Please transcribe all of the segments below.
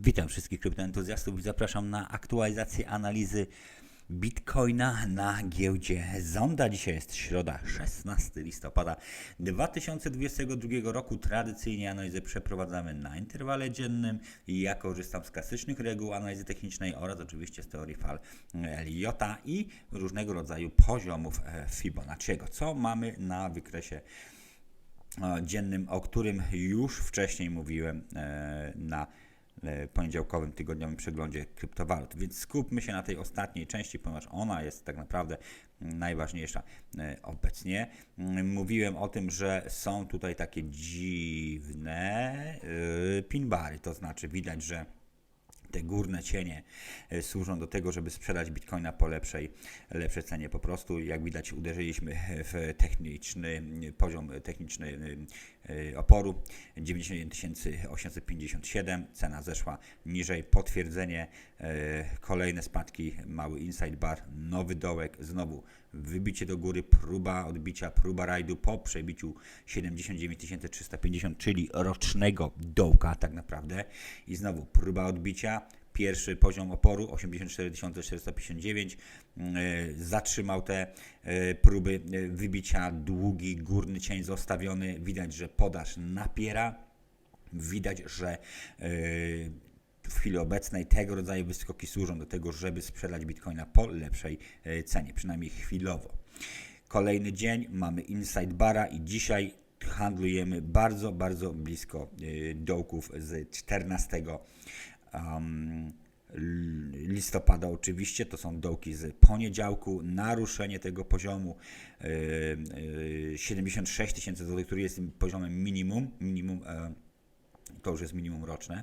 Witam wszystkich kryptoentuzjastów i zapraszam na aktualizację analizy Bitcoina na giełdzie Zonda. Dzisiaj jest środa, 16 listopada 2022 roku. Tradycyjnie analizę przeprowadzamy na interwale dziennym ja korzystam z klasycznych reguł analizy technicznej oraz oczywiście z teorii fal Eliota i różnego rodzaju poziomów e, Fibonacciego. Co mamy na wykresie e, dziennym, o którym już wcześniej mówiłem e, na poniedziałkowym tygodniowym przeglądzie kryptowalut. Więc skupmy się na tej ostatniej części, ponieważ ona jest tak naprawdę najważniejsza e, obecnie. Mm, Mówiłem o tym, że są tutaj takie dziwne e, pinbary, to znaczy widać, że te górne cienie e, służą do tego, żeby sprzedać bitcoina po lepszej, lepszej cenie. Po prostu, jak widać, uderzyliśmy w techniczny poziom techniczny e, oporu 91 857. Cena zeszła niżej. Potwierdzenie, e, kolejne spadki, mały inside bar, nowy dołek, znowu wybicie do góry, próba odbicia, próba rajdu po przebiciu 79 350, czyli rocznego dołka tak naprawdę. I znowu próba odbicia, pierwszy poziom oporu 84 459 yy, zatrzymał te yy, próby yy, wybicia, długi górny cień zostawiony, widać, że podaż napiera, widać, że w chwili obecnej tego rodzaju wyskoki służą do tego, żeby sprzedać bitcoina po lepszej e, cenie, przynajmniej chwilowo. Kolejny dzień, mamy inside bara i dzisiaj handlujemy bardzo, bardzo blisko e, dołków z 14 um, l- listopada oczywiście, to są dołki z poniedziałku, naruszenie tego poziomu e, e, 76 tysięcy złotych, który jest poziomem minimum, minimum to już jest minimum roczne,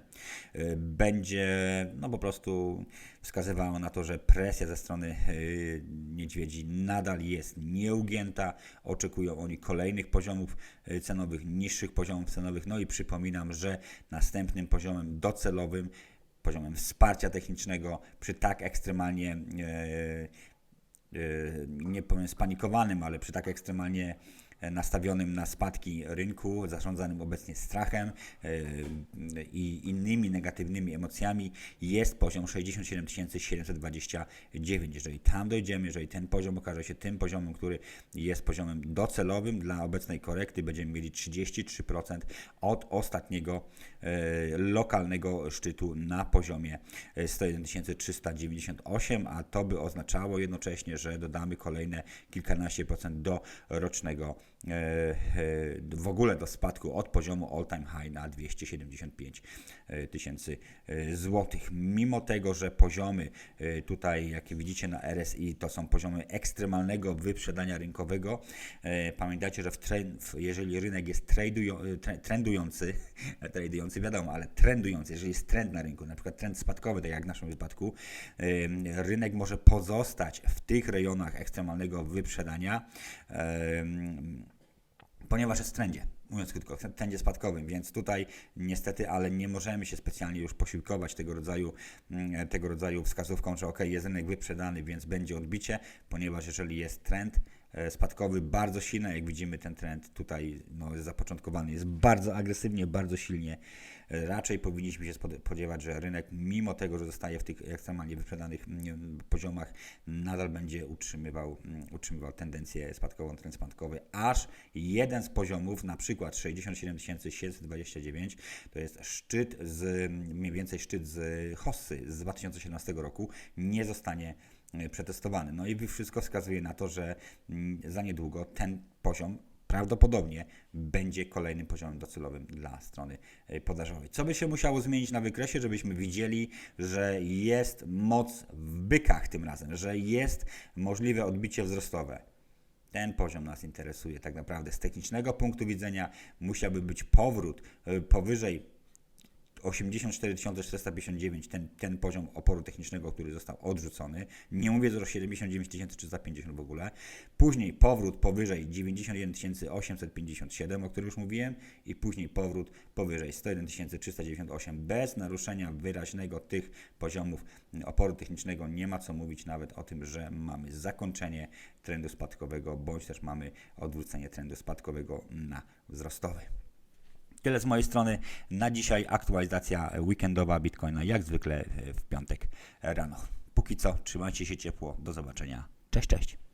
y, będzie no po prostu wskazywało na to, że presja ze strony y, niedźwiedzi nadal jest nieugięta. Oczekują oni kolejnych poziomów y, cenowych, niższych poziomów cenowych. No i przypominam, że następnym poziomem docelowym, poziomem wsparcia technicznego przy tak ekstremalnie e, e, nie powiem spanikowanym, ale przy tak ekstremalnie e, nastawionym na spadki rynku, zarządzanym obecnie strachem e, i innymi negatywnymi emocjami, jest poziom 67 729. Jeżeli tam dojdziemy, jeżeli ten poziom okaże się tym poziomem, który jest poziomem docelowym dla obecnej korekty, będziemy mieli 33% od ostatniego e, lokalnego szczytu na poziomie e, 101 398, a to by oznaczało jednocześnie, że dodamy kolejne kilkanaście procent do rocznego e, e, w ogóle do spadku od poziomu all time high na 275 e, tysięcy e, złotych. Mimo tego, że poziomy e, tutaj, jakie widzicie na RSI, to są poziomy ekstremalnego wyprzedania rynkowego. E, Pamiętajcie, że w trend, jeżeli rynek jest tradują, e, tre- trendujący, wiadomo, ale trendujący, jeżeli jest trend na rynku, na przykład trend spadkowy, tak jak w naszym wypadku, rynek może pozostać w tych rejonach ekstremalnego wyprzedania. Ponieważ jest w trendzie. Mówiąc krótko, w trendzie spadkowym, więc tutaj niestety, ale nie możemy się specjalnie już posiłkować tego rodzaju, mm, tego rodzaju wskazówką, że ok, jest rynek wyprzedany, więc będzie odbicie, ponieważ jeżeli jest trend e, spadkowy bardzo silny, jak widzimy ten trend tutaj no, zapoczątkowany, jest bardzo agresywnie, bardzo silnie, raczej powinniśmy się spod- spodziewać, że rynek mimo tego, że zostaje w tych ekstremalnie wyprzedanych mm, poziomach, nadal będzie utrzymywał, mm, utrzymywał tendencję spadkową, trend spadkowy, aż jeden z poziomów, na przykład 67 729, to jest szczyt z, mniej więcej szczyt z Hossy z 2017 roku, nie zostanie przetestowany. No i wszystko wskazuje na to, że mm, za niedługo ten poziom prawdopodobnie będzie kolejnym poziomem docelowym dla strony e, podażowej. Co by się musiało zmienić na wykresie, żebyśmy widzieli, że jest moc w bykach tym razem, że jest możliwe odbicie wzrostowe. Ten poziom nas interesuje tak naprawdę. Z technicznego punktu widzenia musiałby być powrót e, powyżej 84 459, ten, ten poziom oporu technicznego, który został odrzucony. Nie mówię o 79 350 w ogóle. Później powrót powyżej 91 857, o którym już mówiłem, i później powrót powyżej 101 398 bez naruszenia wyraźnego tych poziomów oporu technicznego. Nie ma co mówić nawet o tym, że mamy zakończenie trendu spadkowego, bądź też mamy odwrócenie trendu spadkowego na wzrostowy. Tyle z mojej strony. Na dzisiaj aktualizacja weekendowa Bitcoina, jak zwykle w piątek rano. Póki co, trzymajcie się ciepło. Do zobaczenia. Cześć, cześć.